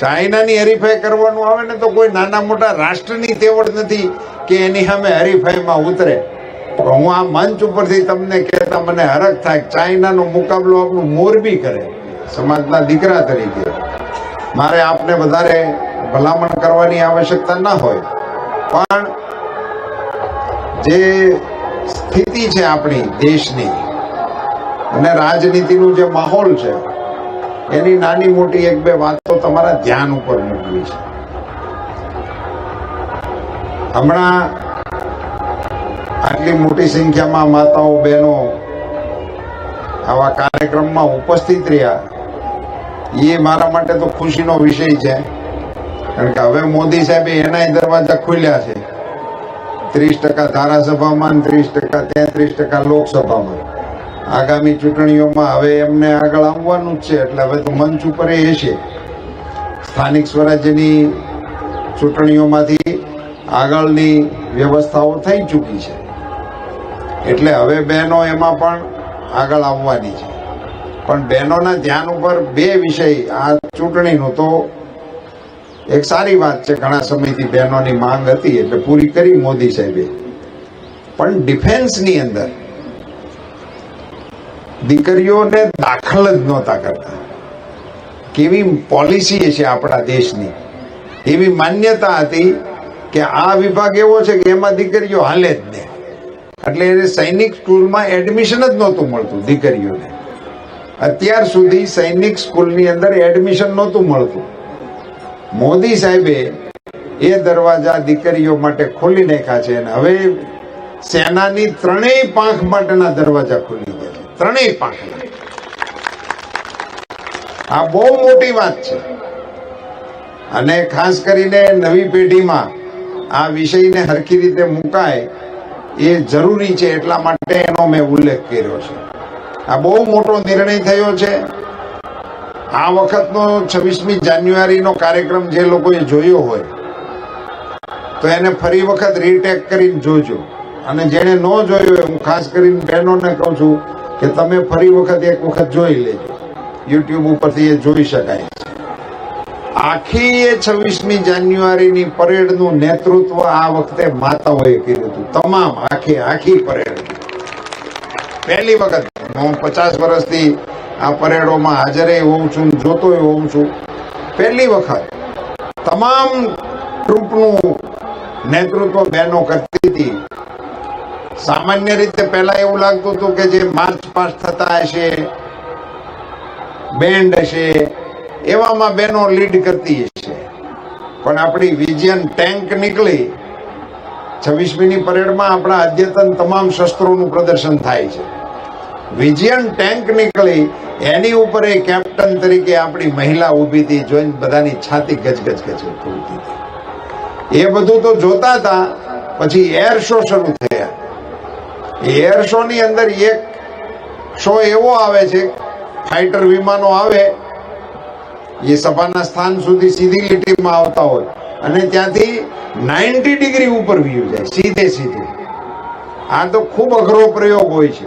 ચાઇનાની હરીફાઈ કરવાનું આવે ને તો કોઈ નાના મોટા રાષ્ટ્રની તેવડ નથી કે એની સામે હરીફાઈમાં ઉતરે. તો હું આ મંચ ઉપરથી તમને કહેતા મને હરખ થાય ચાઇનાનો મુકાબલો આપણું મોરબી કરે, સમાજના દીકરા તરીકે. મારે આપને વધારે ભલામણ કરવાની આવશ્યકતા ન હોય. પણ જે સ્થિતિ છે આપણી દેશની અને રાજનીતિનું જે માહોલ છે એની નાની મોટી એક બે વાતો તમારા ધ્યાન ઉપર મૂકવી છે. હમણાં આટલી મોટી સંખ્યામાં માતાઓ, બહેનો આવા કાર્યક્રમમાં ઉપસ્થિત રહ્યા. એ મારા માટે તો ખુશીનો વિષય છે. કારણ કે હવે મોદી સાહેબે એનાય દરવાજા ખુલ્યા છે. ત્રીસ ટકા ધારાસભામાં ત્રીસ ટકા, તેત્રીસ ટકા લોકસભામાં. આગામી ચૂંટણીઓમાં હવે એમને આગળ આવવાનું જ છે, એટલે હવે તો મંચ ઉપર એ છે. સ્થાનિક સ્વરાજ્યની ચૂંટણીઓમાંથી આગળની વ્યવસ્થાઓ થઈ ચૂકી છે. એટલે હવે બહેનો એમાં પણ આગળ આવવાની છે. પણ બહેનોના ધ્યાન ઉપર બે વિષય, આ ચૂંટણીનું તો એક સારી વાત છે, ઘણા સમયથી બહેનોની માંગ હતી, એટલે પૂરી કરી મોદી સાહેબે. પણ ડિફેન્સની અંદર દીકરીઓને દાખલ જ નહોતા કરતા. કેવી પોલિસી છે આપણા દેશની? એવી માન્યતા હતી કે આ વિભાગ એવો છે કે એમાં દીકરીઓ હાલે જ નહીં. એટલે એને સૈનિક સ્કૂલમાં એડમિશન જ નહોતું મળતું દીકરીઓને. અત્યાર સુધી સૈનિક સ્કૂલની અંદર એડમિશન નહોતું મળતું. મોદી સાહેબે એ દરવાજા દીકરીઓ માટે ખોલી નાખ્યા છે અને હવે સેનાની ત્રણેય પાંખ માટેના દરવાજા ખોલી ત્રણેય પાંખના આ બહુ મોટી વાત છે. અને ખાસ કરીને નવી પેઢીમાં આ વિષયને હરખી રીતે મુકાય એ જરૂરી છે એટલા માટે એનો મેં ઉલ્લેખ કર્યો છે. આ બહુ મોટો નિર્ણય થયો છે. આ વખતનો છવ્વીસમી જાન્યુઆરીનો કાર્યક્રમ જે લોકોએ જોયો હોય, તો એને ફરી વખત રીટેક કરીને જોજો. અને જેણે ન જોયો હોય, હું ખાસ કરીને બહેનોને કહું છું કે તમે ફરી વખત એક વખત જોઈ લેજો. યુટ્યુબ ઉપરથી એ જોઈ શકાય આખી એ છવ્વીસમી જાન્યુઆરીની પરેડનું નેતૃત્વ આ વખતે માતાઓએ કર્યું હતું. તમામ આખી આખી પરેડ. પહેલી વખત હું પચાસ વર્ષથી આ પરેડોમાં હાજરે હોઉં છું જોતોય હોઉં છું. પહેલી વખત તમામ ટ્રુપનું નેતૃત્વ બહેનો કરતી હતી. સામાન્ય રીતે પહેલા એવું લાગતું હતું કે જે માર્ચ પાસ થતા હશે, બેન્ડ હશે, એવામાં બેનો લીડ કરતી હશે. પણ આપણી વિજયન ટેન્ક નીકળી, છવ્વીસમીની પરેડમાં આપણા અદ્યતન તમામ શસ્ત્રોનું પ્રદર્શન થાય છે. વિજયન ટેન્ક નીકળી, એની ઉપર એ કેપ્ટન તરીકે આપણી મહિલા ઊભી હતી, જોઈને બધાની છાતી ગજગજ ગજ ફૂલતી હતી. એ બધું તો જોતા હતા, પછી એર શો શરૂ થયા એર શો ની અંદર એક શો એવો આવે છે ફાઇટર વિમાનો આવે એ સભાના સ્થાન સુધી સીધી લીટીમાં આવતા હોય. અને ત્યાંથી નાઇન્ટી ડિગ્રી ઉપર વ્યૂ જાય, સીધે સીધે. આ તો ખૂબ અઘરો પ્રયોગ હોય છે.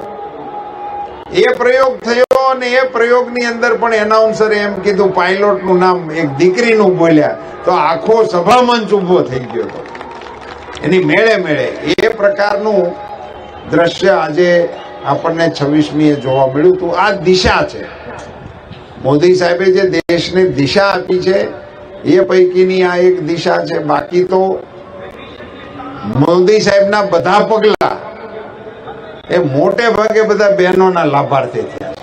એ પ્રયોગ થયો અને એ પ્રયોગની અંદર પણ એનાઉન્સરે એમ કીધું પાયલોટનું નામ એક દીકરીનું બોલ્યા. તો આખો સભામંચ ઊભો થઈ ગયો હતો. એની મેળે મેળે એ પ્રકારનું દ્રશ્ય આજે આપણને છવ્વીસમીએ જોવા મળ્યું હતું. આ દિશા છે. મોદી સાહેબે જે દેશને દિશા આપી છે, એ પૈકીની આ એક દિશા છે. બાકી તો મોદી સાહેબના બધા પગલા એ મોટે ભાગે બધા બહેનોના લાભાર્થી થયા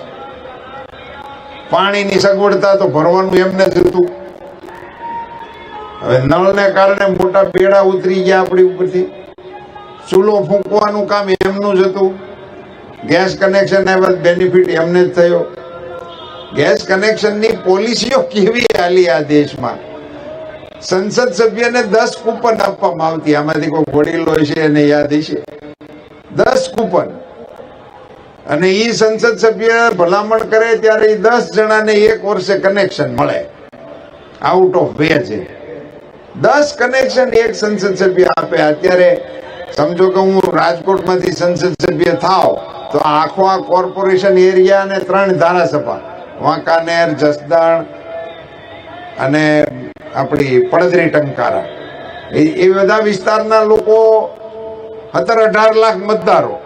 પાણીની સગવડતા તો ભરવાનું એમને જ હતું હવે નળને કારણે મોટા બેડા ઉતરી ગયા આપણી ઉપરથી. ચૂલો ફૂંકવાનું કામ એમનું જ હતું. ગેસ કનેક્શન આવ્યા બેનિફિટ એમને જ થયો. ગેસ કનેક્શનની પોલિસીઓ કેવી હાલી આ દેશમાં? સંસદ સભ્યને દસ કૂપન આપવામાં આવતી. આમાંથી કોઈ વડીલો છે એને યાદ હશે. દસ કૂપન. અને એ સંસદ સભ્ય ભલામણ કરે ત્યારે એ દસ જણાને એક વર્ષે કનેક્શન મળે. આઉટ ઓફ વે છે. દસ કનેક્શન એક સંસદ સભ્ય આપે. અત્યારે સમજો કે હું રાજકોટમાંથી સંસદ સભ્ય થાવ, તો આખો આ કોર્પોરેશન એરિયા અને ત્રણ ધારાસભા વાંકાનેર જસદણ અને આપણી પડદરી, ટંકારા. એ બધા વિસ્તારના લોકો સત્તર અઢાર લાખ મતદારો.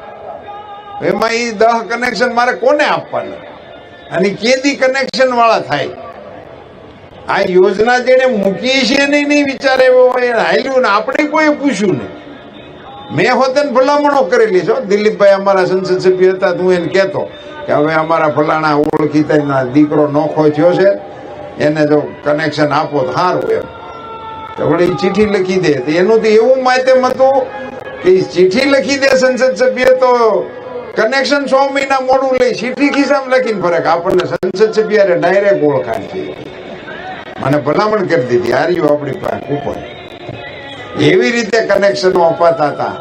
એમાં એ દહ કનેક્શન મારે કોને આપવાના? અને કેદી કનેક્શન વાળા થાય? આ યોજના જેને મૂકી છે નહીં વિચારે એવો હોય હાલ્યું ને આપણે કોઈ પૂછ્યું નહીં. મેં હોતે ભલામણો કરેલી છો દિલીપભાઈ અમારા સંસદ સભ્ય હતા તું એને કહેતો કે હવે અમારા ફલાણા ઓળખીતા દીકરો નોખો થયો છે, એને જો કનેક્શન આપો તો સારું એમ. તો વળી ચિઠ્ઠી લખી દે. તો એનું તો એવું માધ્યમ હતું કે ચીઠી લખી દે સંસદ સભ્ય તો કનેક્શન સો મહિના મોડું લઈ ચિઠ્ઠી ખિસ્સામાં લખીને ફરક આપણને સંસદ સભ્ય ડાયરેક્ટ ઓળખાણ છે. મને ભલામણ કરી દીધી. હાર્યું આપણી પાસે કૂપન એવી રીતે કનેક્શનો અપાતા હતા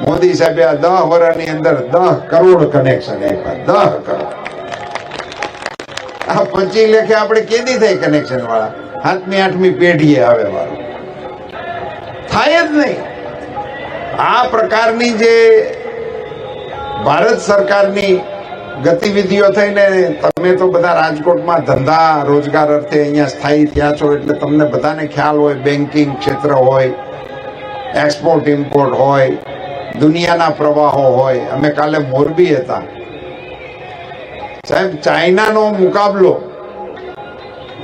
મોદી સાહેબે આ દહ વર્ષની અંદર દહ કરોડ કનેક્શન આપ્યા. દહ કરોડ. આ પચી લેખે આપણે કેદી થાય કનેક્શન વાળા? સાતમી આઠમી પેઢીએ આવે વાળું. થાય જ નહીં. આ પ્રકારની જે ભારત સરકારની ગતિવિધિઓ થઈને તમે તો બધા રાજકોટમાં ધંધા, રોજગાર અર્થે અહીંયા સ્થાયી થયા છો એટલે તમને બધાને ખ્યાલ હોય બેન્કિંગ ક્ષેત્ર હોય એક્સપોર્ટ ઇમ્પોર્ટ હોય, દુનિયાના પ્રવાહો હોય. અમે કાલે મોરબી હતા. સાહેબ, ચાઇનાનો મુકાબલો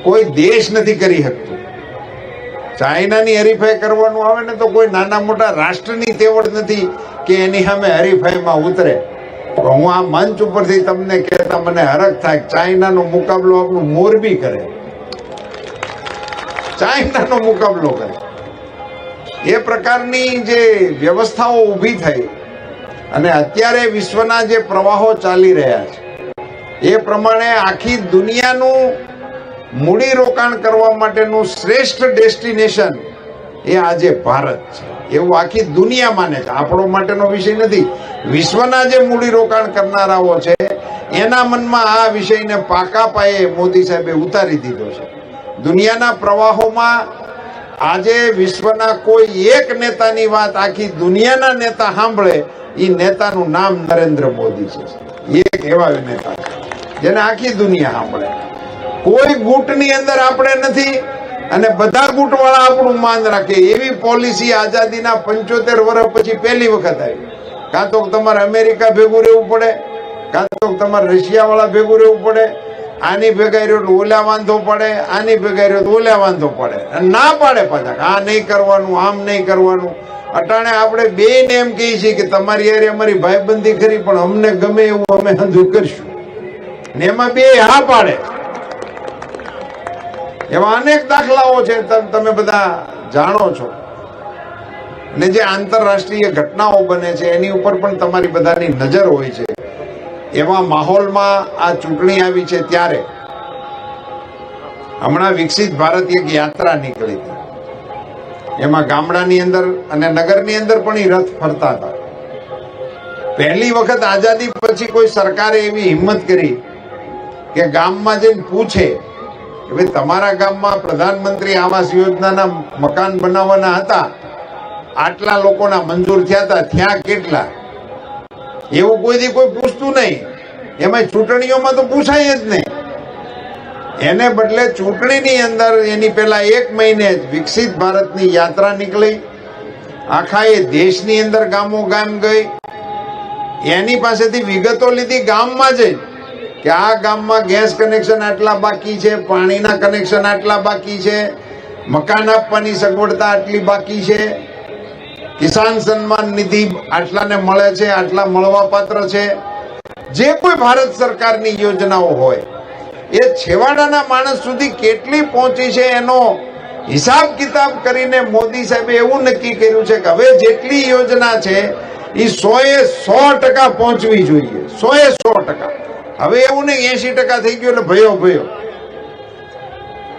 કોઈ દેશ નથી કરી શકતું. ચાઇનાની હરીફાઈ કરવાનું આવે ને તો કોઈ નાના મોટા રાષ્ટ્રની તેવડ નથી કે એની સામે હરીફાઈમાં ઉતરે. તો હું આ મંચ ઉપરથી તમને કહેતા મને હરખ થાય ચાઇનાનો મુકાબલો આપણું મોરબી કરે. ચાઇનાનો મુકાબલો કરે. એ પ્રકારની જે વ્યવસ્થાઓ ઊભી થઈ અને અત્યારે વિશ્વના જે પ્રવાહો ચાલી રહ્યા છે, એ પ્રમાણે આખી દુનિયાનું મૂડી રોકાણ કરવા માટેનું શ્રેષ્ઠ ડેસ્ટિનેશન એ આજે ભારત છે. એવું આખી દુનિયા માને છે. આપણો માટેનો વિષય નથી. વિશ્વના જે મૂડી રોકાણ કરનારાઓ છે, એના મનમાં આ વિષયને પાકા પાયે મોદી સાહેબે ઉતારી દીધો છે. દુનિયાના પ્રવાહોમાં આજે વિશ્વના કોઈ એક નેતાની વાત આખી દુનિયાના નેતા સાંભળે એ નેતાનું નામ નરેન્દ્ર મોદી છે. એક એવા નેતા છે, જેને આખી દુનિયા સાંભળે. કોઈ ગુટની અંદર આપણે નથી અને બધા ગુટવાળા આપણું માન રાખે. એવી પોલિસી આઝાદીના પંચોતેર વર્ષ પછી પહેલી વખત આવી. કાં તો તમારે અમેરિકા ભેગું રહેવું પડે, કાં તો તમારે રશિયા વાળા ભેગું રહેવું પડે, આની ભેગા રહ્યો તો ઓલા વાંધો પડે, આની ભેગા રહ્યો તો ઓલા વાંધો પડે. ના પાડે પાછા આ નહીં કરવાનું, આમ નહીં કરવાનું. અટાણે આપણે બે ને એમ કહીએ છીએ કે તમારી યારે અમારી ભાઈબંધી ખરી, પણ અમને ગમે એવું અમે હંધું કરશું. ને એમાં બે હા પાડે. એવા અનેક દાખલાઓ છે તમે બધા જાણો છો. ને જે આંતરરાષ્ટ્રીય ઘટનાઓ બને છે, એની ઉપર પણ તમારી બધાની નજર હોય છે. એવા માહોલમાં આ ચૂંટણી આવી છે ત્યારે. હમણાં વિકસિત ભારત એક યાત્રા નીકળી હતી. એમાં ગામડાની અંદર અને નગરની અંદર પણ એ રથ ફરતા હતા. પહેલી વખત આઝાદી પછી કોઈ સરકારે એવી હિંમત કરી કે ગામમાં જઈને પૂછે ભાઈ તમારા ગામમાં પ્રધાનમંત્રી આવાસ યોજનાના મકાન બનાવવાના હતા. આટલા લોકોના મંજૂર થયા હતા. થયા કેટલા? એવું કોઈથી કોઈ પૂછતું નહીં. એમાં ચૂંટણીઓમાં તો પૂછાય જ નહીં. એને બદલે ચૂંટણીની અંદર એની પહેલા એક મહિને જ વિકસિત ભારતની યાત્રા નીકળી. આખા એ દેશની અંદર ગામો ગામ ગઈ. એની પાસેથી વિગતો લીધી ગામમાં જઈ કે આ ગામમાં ગેસ કનેક્શન આટલા બાકી છે, પાણીના કનેક્શન આટલા બાકી છે, મકાન આપવાની સગવડતા આટલી બાકી છે, કિસાન સન્માન નિધિ આટલાને મળે છે, આટલા મળવા પાત્ર છે. જે કોઈ ભારત સરકારની યોજનાઓ હોય, એ છેવાડાના માણસ સુધી કેટલી પહોંચી છે એનો હિસાબ કિતાબ કરીને મોદી સાહેબે એવું નક્કી કર્યું છે કે હવે જેટલી યોજના છે એ સોએ સો ટકા પહોંચવી જોઈએ, સોએ સો ટકા. હવે એવું નહીં એસી ટકા થઈ ગયું એટલે ભયો ભયો.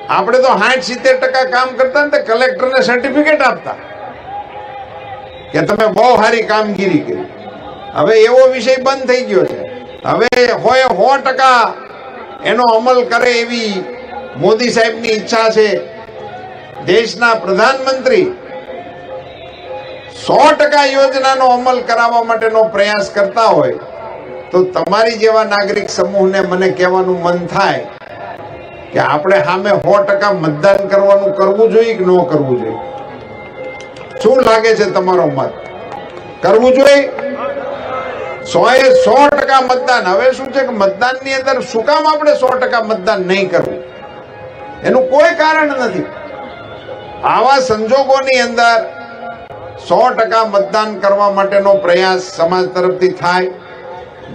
આપણે તો સાઠ સિત્તેર ટકા કામ કરતા ને કલેક્ટર કલેક્ટરને સર્ટિફિકેટ આપતા. કે તમે બહુ સારી કામગીરી કરી. હવે એવો વિષય બંધ થઈ ગયો છે. હવે હોય સો ટકા એનો અમલ કરે એવી મોદી સાહેબની ઈચ્છા છે. દેશના પ્રધાનમંત્રી સો ટકા યોજનાનો અમલ કરાવવા માટેનો પ્રયાસ કરતા હોય તો તમારી જેવા નાગરિક સમૂહને મને કહેવાનું મન થાય કે આપણે સામે સો ટકા મતદાન કરવાનું કરવું જોઈએ કે ન કરવું જોઈએ? શું લાગે છે તમારો મત? કરવું જોઈએ? સો એ સો ટકા મતદાન. હવે શું છે કે મતદાનની અંદર શું કામ આપણે સો ટકા મતદાન નહીં કરવું? એનું કોઈ કારણ નથી. આવા સંજોગોની અંદર સો ટકા મતદાન કરવા માટેનો પ્રયાસ સમાજ તરફથી થાય.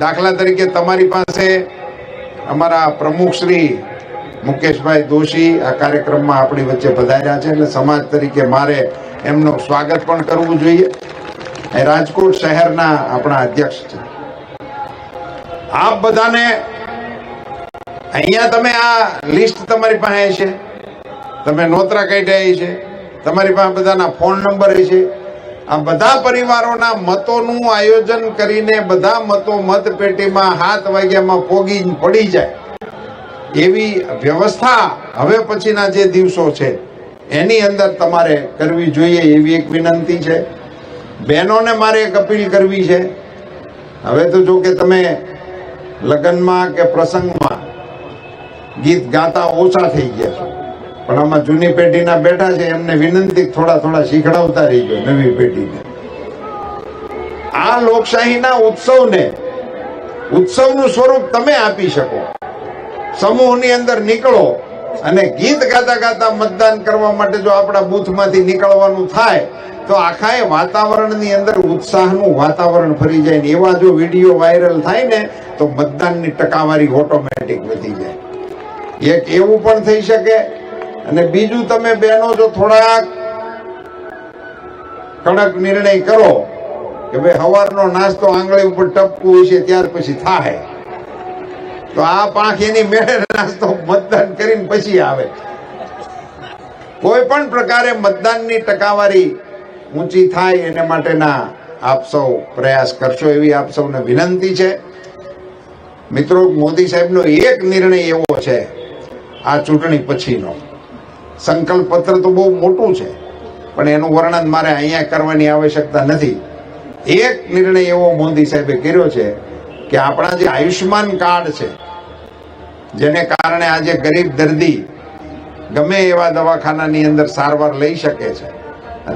દાખલા તરીકે તમારી પાસે અમારા પ્રમુખ શ્રી મુકેશભાઈ દોશી આ કાર્યક્રમમાં આપણી વચ્ચે પધાર્યા છે એટલે સમાજ તરીકે મારે એમનું સ્વાગત પણ કરવું જોઈએ. એ રાજકોટ શહેરના આપણા અધ્યક્ષ છે. આપ બધાને અહીંયા તમે આ લિસ્ટ તમારી પાસે છે. તમે નોતરા કાઢ્યા છે. તમારી પાસે બધાના ફોન નંબર છે. આ બધા પરિવારોના મતોનું આયોજન કરીને બધા મતો મતપેટીમાં હાથ વાગ્યામાં પોગી પડી જાય. એવી વ્યવસ્થા હવે પછીના જે દિવસો છે, એની અંદર તમારે કરવી જોઈએ એવી એક વિનંતી છે. બહેનોને મારે એક અપીલ કરવી છે. હવે તો જો કે તમે લગ્નમાં કે પ્રસંગમાં ગીત ગાતા ઓછા થઈ ગયા છો. પણ આમાં જૂની પેઢીના બેઠા છે, એમને વિનંતી થોડા થોડા શીખડાવતા રહીજો નવી પેઢીને. આ લોકશાહીના ઉત્સવને, ઉત્સવનું સ્વરૂપ તમે આપી શકો. સમૂહની અંદર નીકળો અને ગીત ગાતા ગાતા મતદાન કરવા માટે જો આપણા બૂથમાંથી નીકળવાનું થાય, તો આખા એ વાતાવરણની અંદર ઉત્સાહનું વાતાવરણ ફરી જાય ને એવા જો વીડિયો વાયરલ થાય ને, તો મતદાનની ટકાવારી ઓટોમેટિક વધી જાય. એક એવું પણ થઈ શકે અને બીજું તમે બહેનો જો થોડાક કડક નિર્ણય કરો કે ભાઈ સવારનો નાસ્તો આંગળી ઉપર ટપકું છે, ત્યાર પછી થાય તો આ પાંખ એની મેળે નાસ્તો મતદાન કરીને પછી આવે. કોઈ પણ પ્રકારે મતદાનની ટકાવારી ઊંચી થાય એને માટેના આપ સૌ પ્રયાસ કરશો એવી આપ સૌને વિનંતી છે. મિત્રો, મોદી સાહેબનો એક નિર્ણય એવો છે, આ ચૂંટણી પછીનો. સંકલ્પ પત્ર તો બહુ મોટું છે. પણ એનું વર્ણન મારે અહીંયા કરવાની આવશ્યકતા નથી. એક નિર્ણય એવો મોદી સાહેબે કર્યો છે કે આપણા જે આયુષ્યમાન કાર્ડ છે, જેને કારણે આજે ગરીબ દર્દી ગમે એવા દવાખાનાની અંદર સારવાર લઈ શકે છે.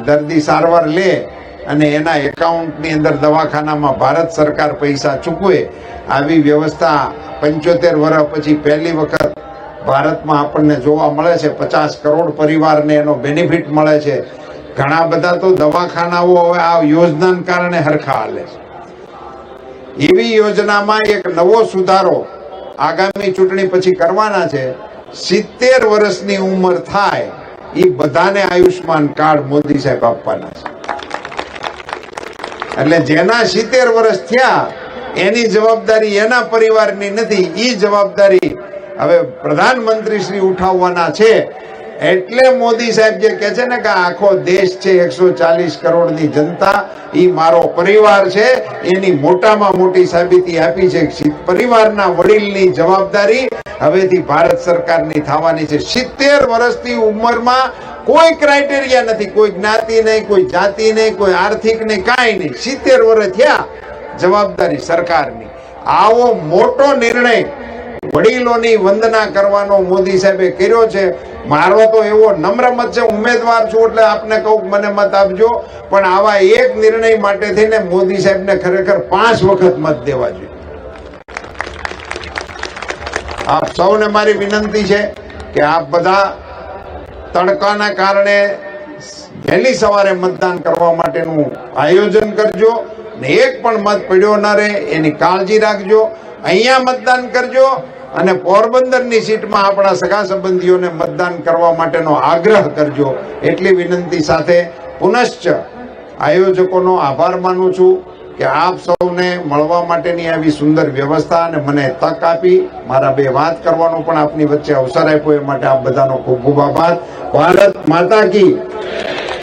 દર્દી સારવાર લે અને એના એકાઉન્ટની અંદર દવાખાનામાં ભારત સરકાર પૈસા ચૂકવે, આવી વ્યવસ્થા પંચોતેર વર્ષ પછી પહેલી વખત ભારતમાં આપણને જોવા મળે છે, પચાસ કરોડ પરિવારને એનો બેનિફિટ મળે છે. ઘણા બધા તો દવાખાનાઓ હવે આ યોજનાને કારણે હરખા હાલે એવી યોજનામાં એક નવો સુધારો આગામી ચૂંટણી પછી કરવાના છે. સિત્તેર વર્ષની ઉંમર થાય એ બધાને આયુષ્માન કાર્ડ મોદી સાહેબ આપવાના છે. એટલે જેના સિત્તેર વર્ષ થયા, એની જવાબદારી એના પરિવારની નથી એ જવાબદારી હવે પ્રધાનમંત્રી શ્રી ઉઠાવવાના છે, એટલે મોદી સાહેબ જે કહે છે ને કે આખો દેશ છે, એકસો ચાલીસ કરોડની જનતા એ મારો પરિવાર છે, એની મોટામાં મોટી સાબિતી આપી છે પરિવારના વડીલની જવાબદારી હવેથી ભારત સરકારની થવાની છે. સિત્તેર વર્ષની ઉંમરમાં કોઈ ક્રાઇટેરિયા નથી, કોઈ જ્ઞાતિ નહીં, કોઈ જાતિ નહીં, કોઈ આર્થિક નહીં, કાંઈ નહીં. સિત્તેર વર્ષ થયા, જવાબદારી સરકારની. આવો મોટો નિર્ણય વડીલોની વંદના કરવાનો મોદી સાહેબે કર્યો છે. મારો તો એવો નમ્ર મત છે, ઉમેદવાર છું એટલે આપને કહું મને મત આપજો. પણ આવા એક નિર્ણય માટે થઈને મોદી સાહેબને ખરેખર પાંચ વખત મત દેવા જોઈએ. આપ સૌને મારી વિનંતી છે કે આપ બધા તડકાના કારણે વહેલી સવારે મતદાન કરવા માટેનું આયોજન કરજો ને એક પણ મત પડ્યો ન રહે એની કાળજી રાખજો. અહીંયા મતદાન કરજો. અને પોરબંદરની સીટમાં આપણા સગા સંબંધીઓને મતદાન કરવા માટેનો આગ્રહ કરજો. એટલી વિનંતી સાથે પુનશ્ચ આયોજકોનો આભાર માનું છું કે આપ સૌને મળવા માટેની આવી સુંદર વ્યવસ્થા અને મને તક આપી મારા બે વાત કરવાનો પણ આપની વચ્ચે અવસર આપ્યો. એ માટે આપ બધાનો ખૂબ ખૂબ આભાર. ભારત માતા કી.